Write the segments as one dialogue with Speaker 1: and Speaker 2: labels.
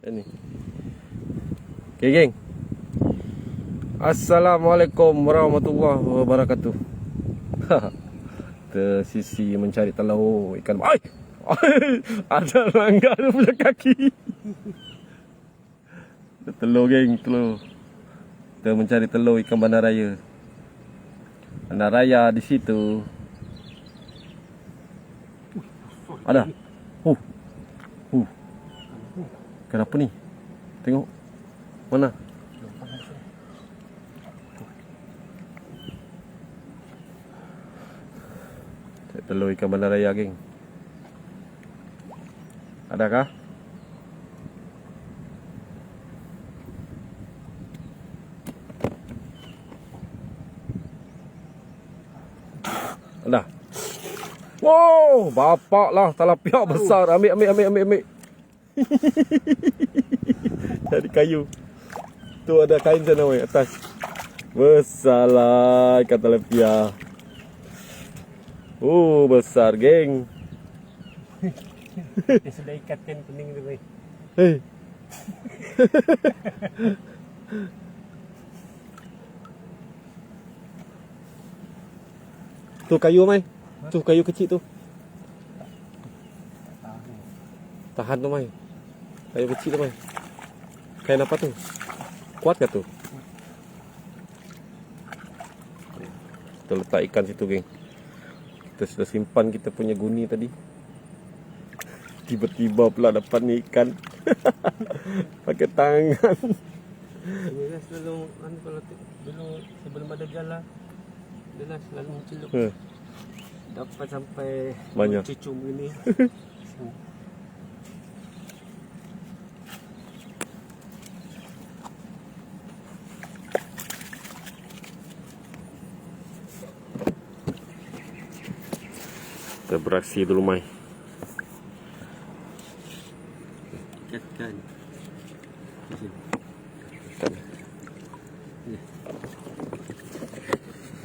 Speaker 1: Ini. Okay, geng. Assalamualaikum warahmatullahi wabarakatuh. Tersisi mencari telur ikan. Ai! Ada langgar punya kaki. Telur geng, telur. Kita mencari telur ikan bandar raya. Bandar raya di situ. Ada. Huh. Kenapa ni? Tengok. Mana? Cek telur ikan bandar raya geng. Adakah? Ada. Wow, bapak lah talapia besar. Ambil, ambil, ambil, ambil, ambil. Jadi kayu. Tu ada kain sana weh atas. Besar lah ikan talapia. Oh, besar geng.
Speaker 2: Dia sudah ikatkan pening tu weh.
Speaker 1: Hei. tu kayu mai. Tu kayu kecil tu. Tahan tu mai. Kayu kecil mai. Kain apa tu? Kuat ke tu? Kita letak ikan situ geng. Kita sudah simpan kita punya guni tadi. Tiba-tiba pula dapat ni ikan. Pakai tangan.
Speaker 2: Dia selalu kalau dulu sebelum ada jala dia lah selalu mencelup.
Speaker 1: Eh,
Speaker 2: Dapat sampai
Speaker 1: Banyak.
Speaker 2: cucum begini.
Speaker 1: Kita beraksi dulu mai. Ikan.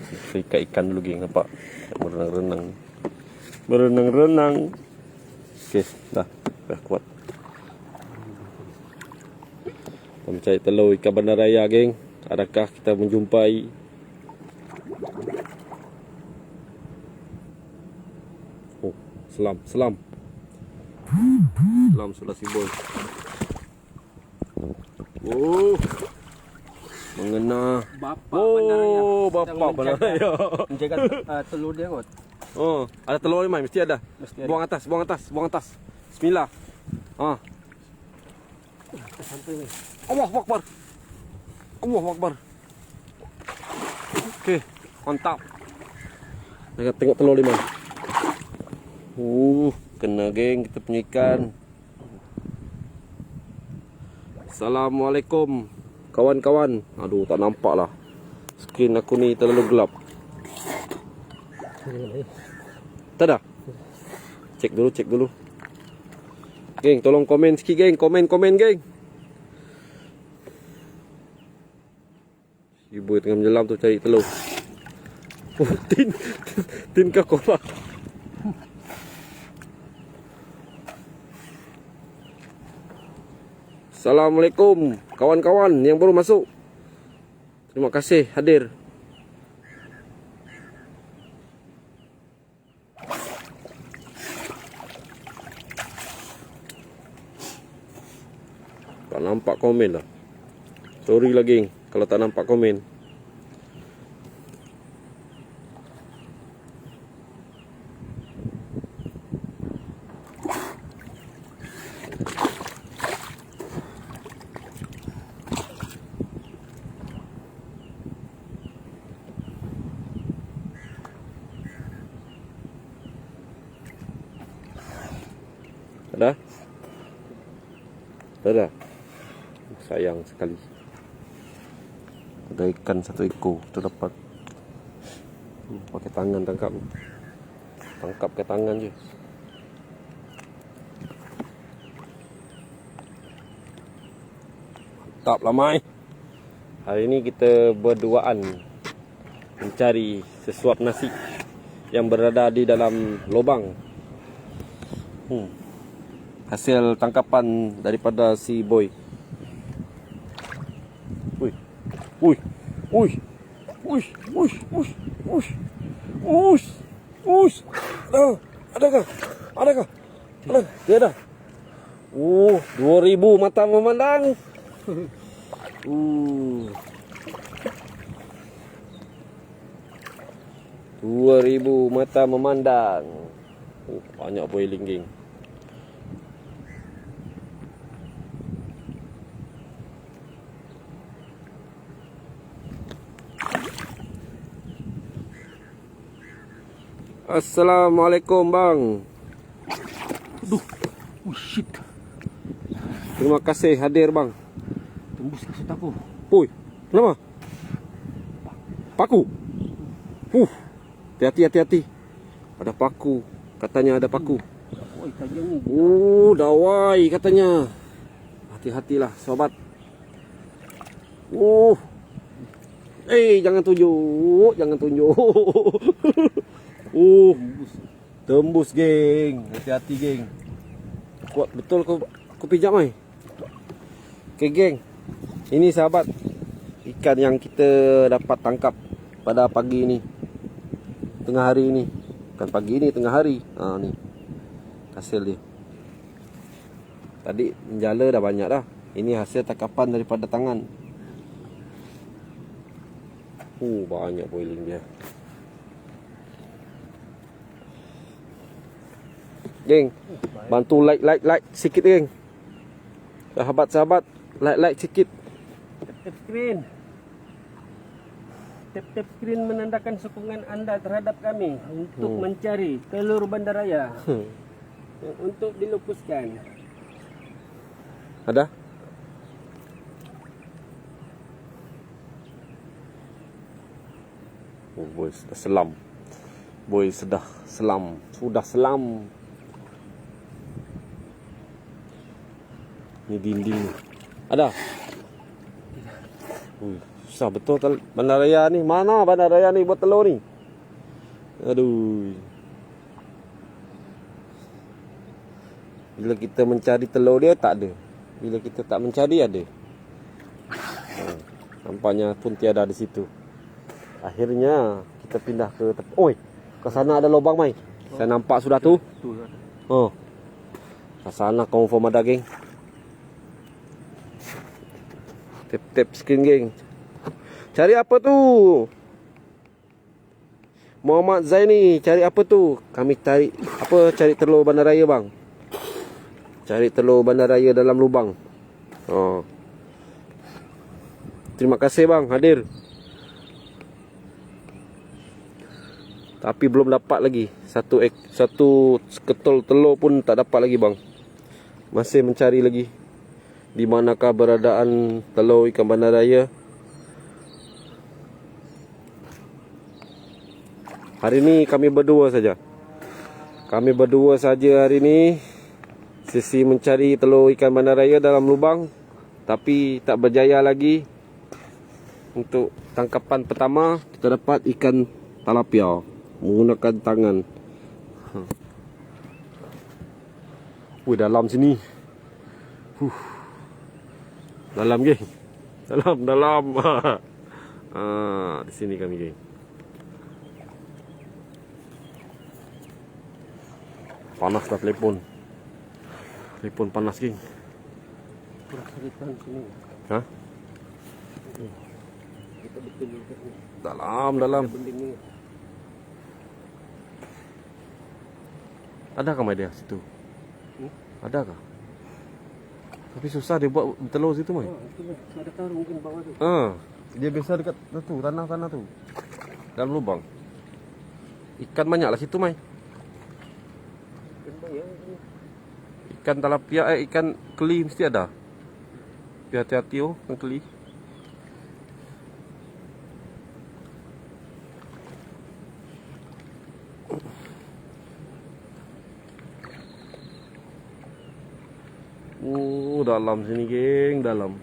Speaker 1: Kita ikat ikan dulu geng nampak. Berenang-renang. Berenang-renang. Okey, dah. Dah kuat. Kita mencari telur ikan bandar raya geng. Adakah kita menjumpai Oh, selam, selam. Selam sudah sibul. Oh. Mengena.
Speaker 2: Bandaraya.
Speaker 1: Oh, bapak bandaraya.
Speaker 2: Menjaga uh, telur dia kot.
Speaker 1: Oh, ada telur ni mai mesti ada.
Speaker 2: Mesti ada.
Speaker 1: Buang atas, buang atas, buang atas. Bismillah. Ha.
Speaker 2: Sampai.
Speaker 1: Allah Akbar. Allah Akbar. Okey, mantap. Nak tengok telur lima. Uh, kena geng kita punya ikan. Assalamualaikum kawan-kawan. Aduh, tak nampak lah. Skrin aku ni terlalu gelap. Tak? Cek dulu, cek dulu. Geng, tolong komen sikit geng. Komen, komen geng. Ibu tengah menyelam tu cari telur. Oh, tin. Tin ke korak. Assalamualaikum kawan-kawan yang baru masuk. Terima kasih hadir. Tak nampak komen lah. Sorry geng kalau tak nampak komen. Ada? Ada? Sayang sekali. Ada ikan satu ekor terdapat. Hmm, pakai tangan tangkap. Tangkap ke tangan je. Mantap lah Mai. Hari ni kita berduaan mencari sesuap nasi yang berada di dalam lubang. Hmm. Hasil tangkapan daripada si boy. Ui. Ui. Ui. Ui. Ui. Ui. Ui. Ui. Ui. Ada. Adakah? Adakah? Ada. Dia ada. Oh, 2000 mata memandang. Uh. 2000 mata memandang. Oh, banyak boiling geng. Assalamualaikum bang.
Speaker 2: Aduh. Oh shit.
Speaker 1: Terima kasih hadir bang.
Speaker 2: Tembus kasut aku.
Speaker 1: Oi, kenapa? Paku. Uh, hati-hati, hati-hati. Ada paku. Katanya ada paku.
Speaker 2: Oi, tajam ni.
Speaker 1: Uh, dawai katanya. Hati-hatilah, sobat. Uh. Eh, jangan tunjuk, jangan tunjuk. uh,
Speaker 2: Tembus.
Speaker 1: geng. Hati-hati geng. Kuat betul kau kau pijak mai. Okey geng. Ini sahabat ikan yang kita dapat tangkap pada pagi ini. Tengah hari ini. Bukan pagi ini, tengah hari. Ha ni. Hasil dia. Tadi menjala dah banyak dah. Ini hasil tangkapan daripada tangan. Uh, banyak boiling dia. Geng, bantu like like like sikit geng. Sahabat-sahabat, like like sikit.
Speaker 2: Tap screen. Tap-tap screen menandakan sokongan anda terhadap kami untuk
Speaker 1: Hmm.
Speaker 2: mencari telur bandaraya untuk dilupuskan.
Speaker 1: Ada? Oh, boy, sudah selam. Boy, sudah selam. Sudah selam. Ni dinding ni. Ada? Ui, susah betul tel- bandaraya ni. Mana bandaraya ni buat telur ni? Aduh. Bila kita mencari telur dia tak ada. Bila kita tak mencari ada. Ha, nampaknya pun tiada di situ. Akhirnya kita pindah ke tepi. Oi, ke sana ada lubang mai. Saya nampak sudah tu.
Speaker 2: Tu.
Speaker 1: Oh. Ke sana confirm ada geng. Tap-tap screen geng. Cari apa tu? Muhammad Zaini, cari apa tu? Kami cari apa? Cari telur bandaraya bang. Cari telur bandaraya dalam lubang. Oh. Terima kasih bang hadir. Tapi belum dapat lagi. Satu ek, satu ketol telur pun tak dapat lagi bang. Masih mencari lagi. Di manakah beradaan telur ikan bandaraya? Hari ini kami berdua saja. Kami berdua saja hari ini sisi mencari telur ikan bandaraya dalam lubang tapi tak berjaya lagi. Untuk tangkapan pertama kita dapat ikan talapia menggunakan tangan. Ha. Wih dalam sini. Huh. Dalam geng. Dalam dalam. ah, di sini kami geng. Panas dah telefon. Telefon panas geng.
Speaker 2: Sini.
Speaker 1: Ha? Dalam dalam.
Speaker 2: Benda ni.
Speaker 1: Adakah mai dia situ?
Speaker 2: Hmm?
Speaker 1: Adakah? Tapi susah dia buat telur situ mai.
Speaker 2: Ada mungkin bawah tu.
Speaker 1: Ha, dia biasa dekat tu tanah-tanah tu. Dalam lubang. Ikan banyaklah situ mai.
Speaker 2: Kan.
Speaker 1: Ikan talapia eh ikan keli mesti ada. Hati-hati oh, ikan keli. Oh, dalam sini geng, dalam.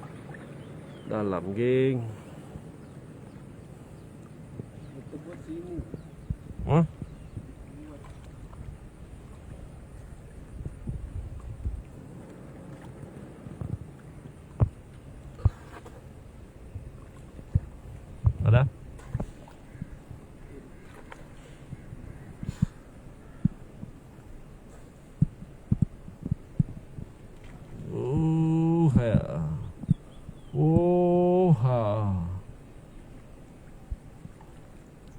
Speaker 1: Dalam geng.
Speaker 2: Kita buat sini.
Speaker 1: Hmm? fair. Oh, ha.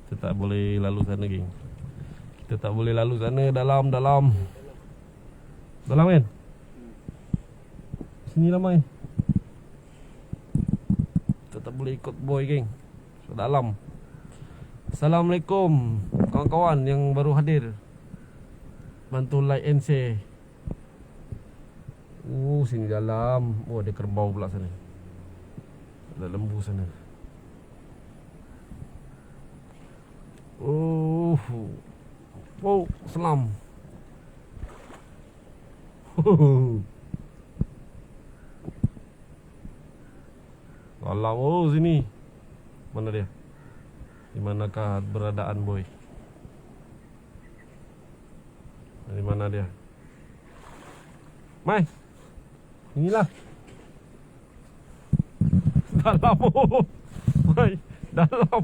Speaker 1: Kita tak boleh lalu sana, geng. Kita tak boleh lalu sana dalam dalam. Dalam kan? Sini lah mai. Kita tak boleh ikut boy, geng. So, dalam. Assalamualaikum kawan-kawan yang baru hadir. Bantu like and share. Oh, sini dalam. Oh, ada kerbau pula sana. Ada lembu sana. Oh. Oh, selam. Dalam oh sini. Mana dia? Di manakah beradaan boy? Di mana dia? Mai. Inilah. Dalam. oh. Mai, dalam.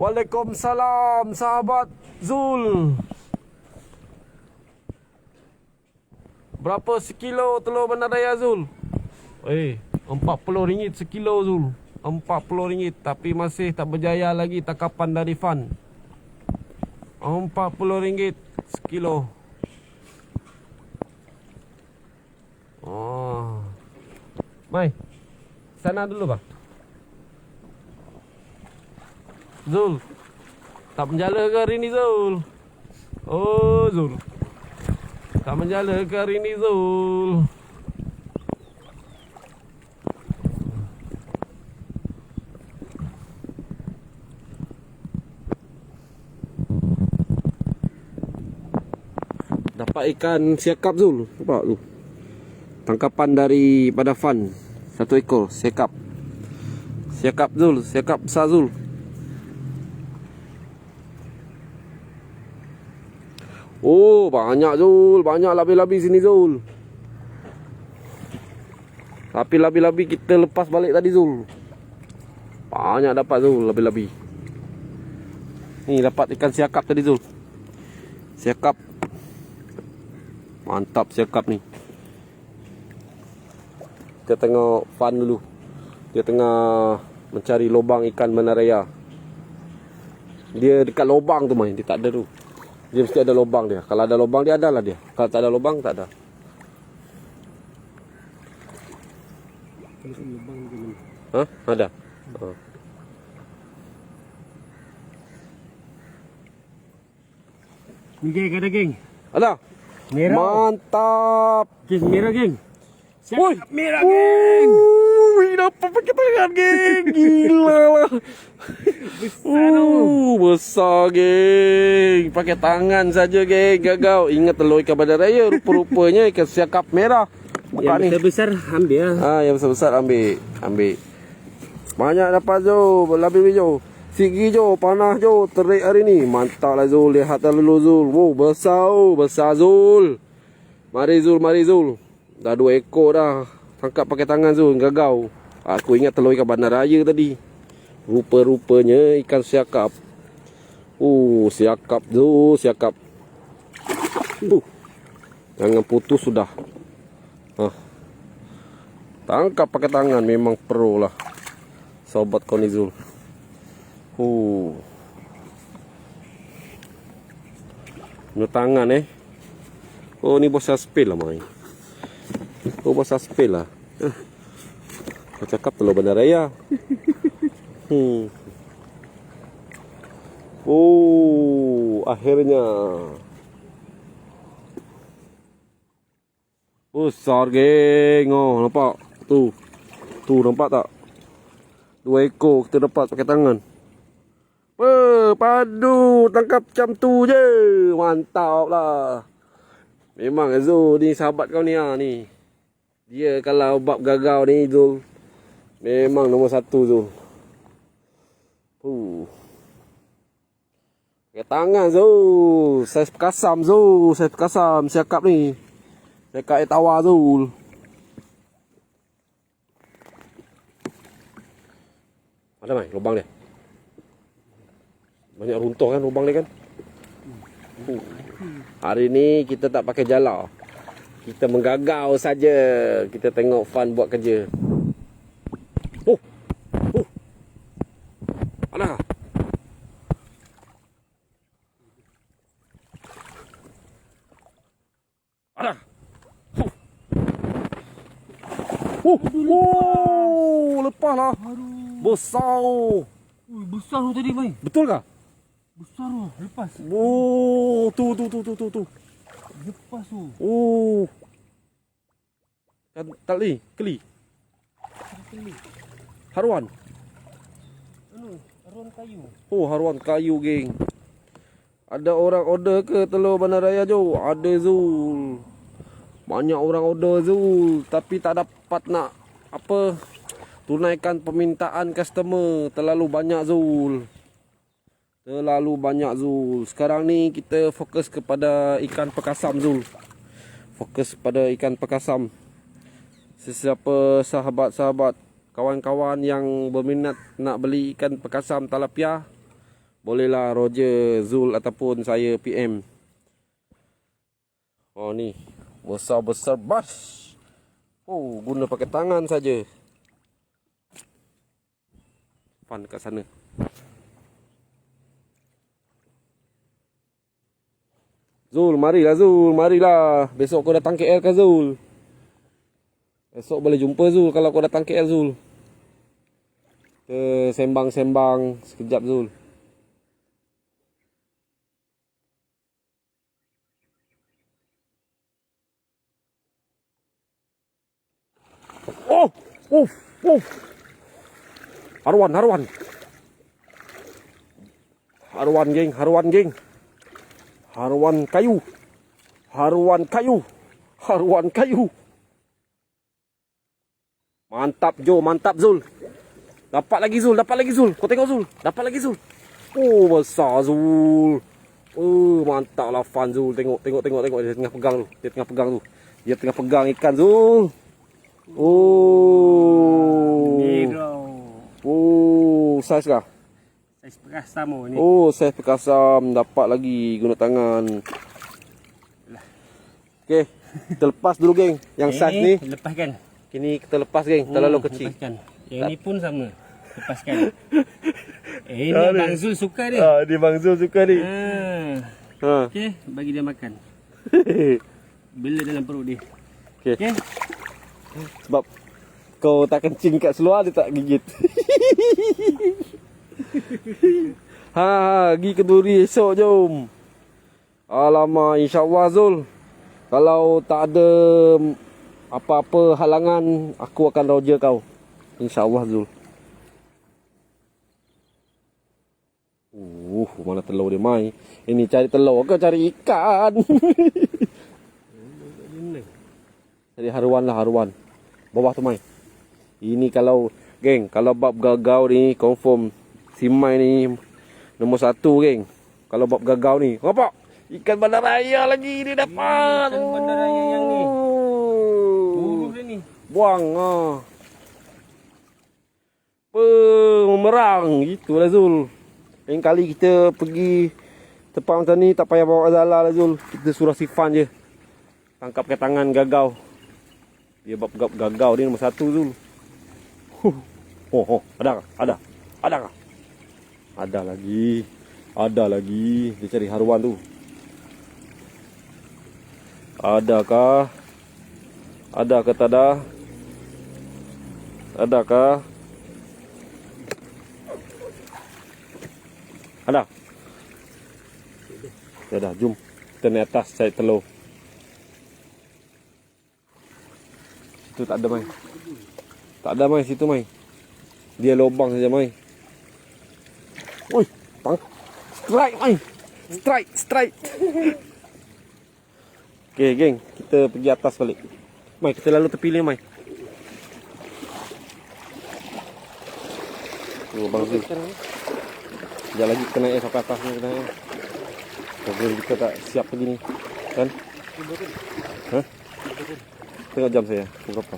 Speaker 1: Waalaikumsalam sahabat Zul. Berapa sekilo telur bandaraya Zul? Eh, RM40 sekilo Zul. RM40 tapi masih tak berjaya lagi takapan dari Fan. RM40 sekilo. Oh. Mai. Sana dulu bang. Zul. Tak menjala ke hari ni Zul? Oh Zul. Tak menjala ke hari ni Zul? Dapat ikan siakap Zul. Nampak tu. Tangkapan dari pada Fan. Satu ekor siakap. Siakap Zul, siakap besar Zul. Oh, banyak Zul, banyak labi-labi sini Zul. Tapi labi-labi kita lepas balik tadi Zul. Banyak dapat Zul labi-labi. Ni dapat ikan siakap tadi Zul. Siakap. Mantap siakap ni. Kita tengok Fan dulu. Dia tengah mencari lubang ikan menaraya. Dia dekat lubang tu main, dia tak ada tu. Dia mesti ada lubang dia. Kalau ada lubang dia ada lah dia. Kalau tak ada lubang tak ada. Ha? Ada. Ha.
Speaker 2: Ni geng ada geng.
Speaker 1: Ada.
Speaker 2: Merah.
Speaker 1: Mantap.
Speaker 2: Geng merah geng.
Speaker 1: Woi.
Speaker 2: merah geng.
Speaker 1: Wih, dapat pakai tangan, geng. Gila lah.
Speaker 2: Besar.
Speaker 1: Uh, besar, geng. Pakai tangan saja, geng. Gagal. Ingat telur ikan badar raya. Rupa-rupanya ikan siakap merah. Buka ni.
Speaker 2: Yang besar ambil lah.
Speaker 1: Ah, yang besar-besar ambil. Ambil. Banyak dapat Jo. Lebih Jo. Sigi Jo. Panah Jo. Terik hari ni. Mantap lah Zul. Lihat dulu Zul. Wow, besar. Oh. Besar Zul. Mari Zul, mari Zul. Dah dua ekor dah. Tangkap pakai tangan Zul. Gagau. Aku ingat telur ikan bandar raya tadi. Rupa-rupanya ikan siakap. Oh, siakap Zul. Siakap. Uh. Jangan putus sudah. Ah. Tangkap pakai tangan memang pro lah. Sobat Konizul. Uh. Guna tangan eh. Oh ni bos spell lah main. Oh bos spell lah. Kau cakap telur bandar raya. Hmm. Oh, akhirnya. Besar geng. Oh, nampak? Tu. Tu nampak tak? Dua ekor kita dapat pakai tangan. Weh, padu tangkap macam tu je. Mantap lah. Memang Zul ni sahabat kau ni ah ni. Dia kalau bab gagal ni Zul. Memang nombor satu Zul. Uh. Pakai tangan Zul. Saiz kasam Zul. Saiz kasam siakap ni. Dekat air tawar tu. Ada mai lubang dia. Banyak runtuh kan lubang dia kan. Hari ni kita tak pakai jala. Kita menggagau saja. Kita tengok fun buat kerja. Oh. Oh. Ada. Ada. Oh. Oh. Lepas lah. Besar.
Speaker 2: Ui, besar tu tadi, Mai.
Speaker 1: Betul kah?
Speaker 2: Besar tu. Lepas.
Speaker 1: Oh. Tu tu tu tu tu tu.
Speaker 2: Lepas tu.
Speaker 1: Oh. Kan tali, keli. Haruan.
Speaker 2: Anu, aruan kayu.
Speaker 1: Oh, haruan kayu, geng. Ada orang order ke telur bandaraya Jo? Ada Zul. Banyak orang order Zul, tapi tak dapat nak apa tunaikan permintaan customer. Terlalu banyak Zul. Terlalu banyak Zul. Sekarang ni kita fokus kepada ikan pekasam Zul. Fokus pada ikan pekasam. Sesiapa sahabat-sahabat kawan-kawan yang berminat nak beli ikan pekasam talapia bolehlah Roger Zul ataupun saya PM. Oh ni besar-besar bas. Oh guna pakai tangan saja. Fun kat sana. Zul, marilah Zul, marilah. Besok kau datang KL ke Zul? Esok boleh jumpa Zul kalau kau datang KL Zul. Kita sembang-sembang sekejap Zul. Oh, oh, oh. Haruan, haruan. Haruan geng, haruan geng. Haruan kayu. Haruan kayu. Haruan kayu. Mantap Jo, mantap Zul. Dapat lagi Zul, dapat lagi Zul. Kau tengok Zul, dapat lagi Zul. Oh, besar Zul. Oh, mantap lah Fan Zul. Tengok, tengok, tengok, tengok. Dia tengah pegang tu. Dia tengah pegang tu. Dia tengah pegang ikan Zul. Oh.
Speaker 2: Negro.
Speaker 1: Oh, saiz kah?
Speaker 2: Saiz perasam oh ni.
Speaker 1: Oh, saiz perkasam. Dapat lagi guna tangan. Okey, kita lepas dulu geng. Yang saiz ni.
Speaker 2: Lepaskan.
Speaker 1: Kini kita lepas geng. Terlalu
Speaker 2: Hmm,
Speaker 1: kecil.
Speaker 2: Lepaskan. Yang ni pun sama. Lepaskan. eh, ni Bang Zul suka dia.
Speaker 1: Ah, dia Bang Zul suka ni.
Speaker 2: Ha.
Speaker 1: Ha.
Speaker 2: Okey, bagi dia makan. Bila dalam perut dia.
Speaker 1: Okey.
Speaker 2: Okey.
Speaker 1: Sebab kau tak kencing kat seluar dia tak gigit. ha, ha, pergi ke duri esok jom. Alamak, insyaAllah Zul. Kalau tak ada apa-apa halangan, aku akan roja kau. InsyaAllah Zul. Uh, mana telur dia mai. Ini cari telur ke cari ikan? Cari haruan lah haruan. Bawah tu mai. Ini kalau geng, kalau bab gagau ni confirm si Mai ni nombor satu geng. Kalau bab gagau ni, nampak? Ikan bandar raya lagi dia dapat.
Speaker 2: ikan bandar raya yang ni.
Speaker 1: Oh.
Speaker 2: Buruk dia ni.
Speaker 1: Buang ah. Pemerang Itulah Zul Lain kali kita pergi Tempat macam ni Tak payah bawa Azala lah Zul Kita suruh sifan je Tangkap ke tangan gagau Dia bab gagau Dia nombor satu Zul Huh. Oh, oh, ada kah? Ada. Ada kah? Ada lagi. Ada lagi. Dia cari haruan tu. Adakah? Ada ke tak ada? Adakah? Ada. Ya dah, jom. Kita naik atas cari telur. Situ tak ada mai. Tak ada mai situ mai. Dia lubang saja mai. Oi, tang. Strike mai. Strike, strike. Okey, geng, kita pergi atas balik. Mai, kita lalu tepi ni mai. Tu bang Zul. Sekejap lagi kita naik sampai atas ni kita naik. Problem kita tak siap begini. Kan? Ha? Tengok jam saya. Pukul berapa?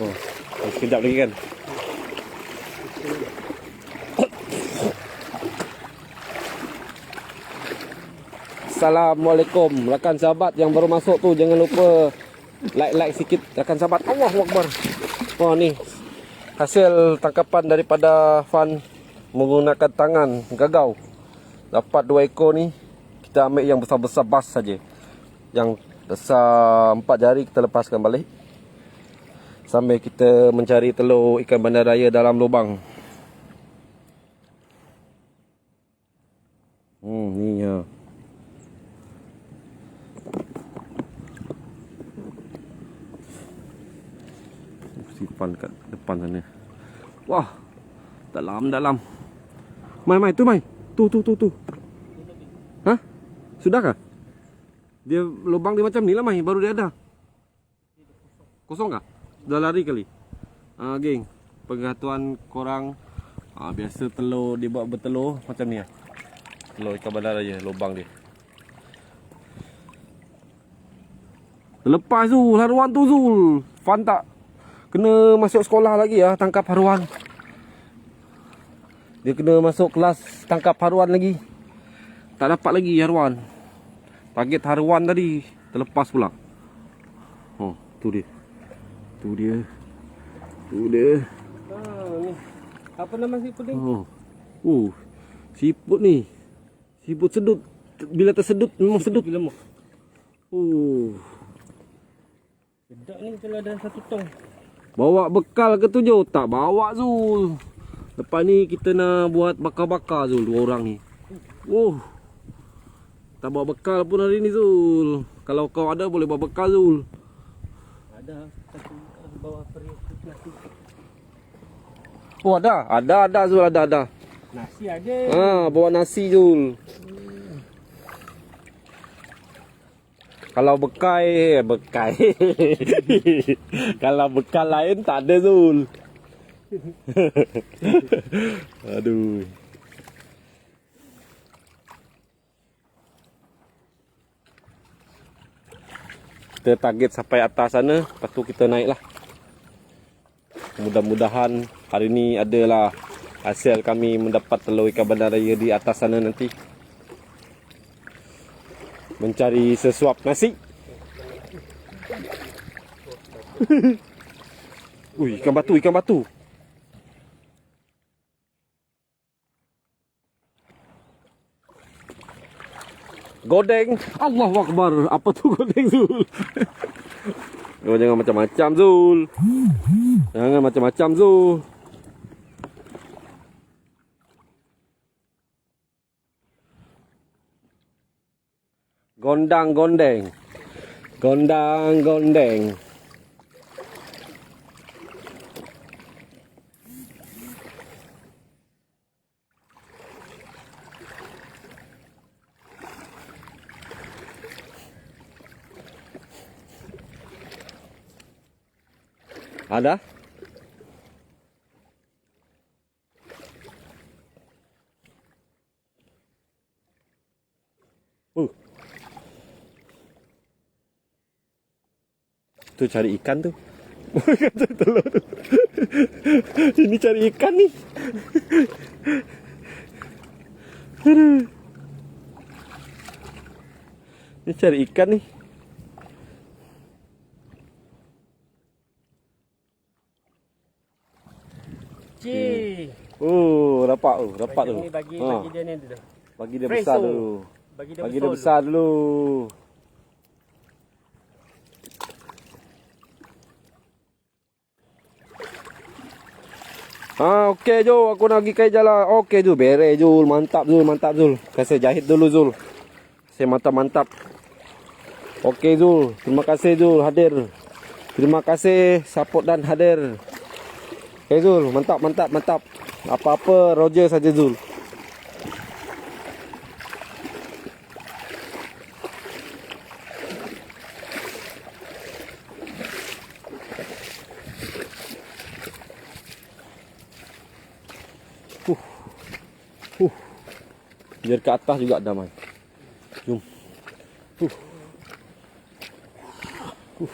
Speaker 1: Oh, sekejap lagi kan? Assalamualaikum. Rakan sahabat yang baru masuk tu jangan lupa like-like sikit rakan sahabat. Allahu Akbar. Wah ni hasil tangkapan daripada Fan menggunakan tangan gagau. Dapat dua ekor ni. Kita ambil yang besar-besar bas saja. Yang besar empat jari kita lepaskan balik. Sambil kita mencari telur ikan bandar raya dalam lubang. Hmm, ni ya. Simpan kat depan sana. Wah. Dalam dalam. Mai mai tu mai. Tu tu tu tu. Hah? Sudah kah? Dia lubang dia macam ni lah mai baru dia ada. Kosong kah? Dah lari kali. Ah geng. Pengetahuan korang ah, biasa telur dia buat bertelur macam ni ah. Telur ikan bandar raya lubang dia. Lepas Zul, haruan tu Zul. Fan tak kena masuk sekolah lagi ah tangkap haruan. Dia kena masuk kelas tangkap haruan lagi. Tak dapat lagi haruan. Target haruan tadi terlepas pula. Oh, tu dia. Tu dia. Tu dia.
Speaker 2: Ah, ni. Apa nama si puding?
Speaker 1: Oh. Oh. Siput ni. Siput sedut. Bila tersedut memang sedut.
Speaker 2: Gila mu.
Speaker 1: Oh.
Speaker 2: Sedap ni kalau ada satu tong.
Speaker 1: Bawa bekal ke tu Jo? Tak bawa Zul. Lepas ni kita nak buat bakar-bakar Zul dua orang ni. Oh. Tak bawa bekal pun hari ni Zul. Kalau kau ada boleh bawa bekal Zul.
Speaker 2: Ada satu uh, bawa periuk nasi.
Speaker 1: Oh ada. Ada ada Zul ada ada.
Speaker 2: Nasi ada.
Speaker 1: Ha, bawa nasi Zul. Kalau bekai, eh, bekai. Kalau bekal lain tak ada Zul. Aduh. Kita target sampai atas sana, lepas tu kita naik lah. Mudah-mudahan hari ni adalah hasil kami mendapat telur ikan bandar raya di atas sana nanti. Mencari sesuap nasi. Ui, ikan batu, ikan batu. Godeng. Allah Akbar. Apa tu godeng Zul? Oh, jangan macam-macam Zul. Jangan macam-macam Zul. Gondang gondeng. Gondang gondeng. Ada? À Tu cari ikan tu. Kata telur tu. Sini cari ikan ni. Aduh. Ni cari ikan ni.
Speaker 2: Cik.
Speaker 1: Oh, dapat tu, dapat tu.
Speaker 2: Ni bagi
Speaker 1: Ha,
Speaker 2: bagi dia ni dulu.
Speaker 1: bagi dia besar dulu.
Speaker 2: Bagi dia
Speaker 1: Bagi dia
Speaker 2: besar.
Speaker 1: besar dulu. Ha, okey Jul, aku nak pergi kai jalan. Okey Jul, beres Jul. Mantap Jul, mantap Jul. Kasih jahit dulu Jul. Saya mantap-mantap. Okey Jul, terima kasih Jul hadir. Terima kasih support dan hadir. Okey Zul, mantap, mantap, mantap. Apa-apa Roger saja Zul. Huh. Huh. Biar ke atas juga ada mai. Jom. Huh. Huh.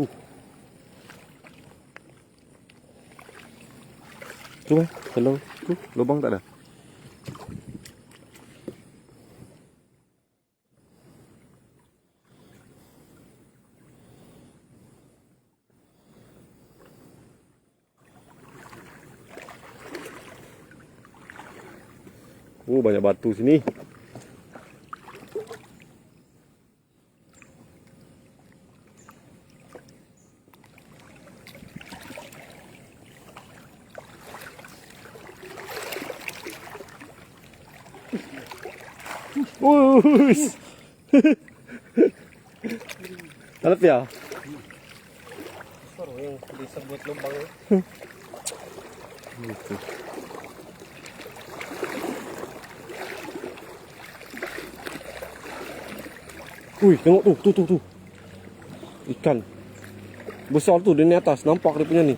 Speaker 1: Uh. Tu eh, kalau tu lubang tak ada. Banyak batu sini. Wush. Talap ya?
Speaker 2: Sorry, yung disebut lubang eh.
Speaker 1: Ui, tengok tu, tu, tu, tu. Ikan. Besar tu dia ni atas. Nampak dia punya ni.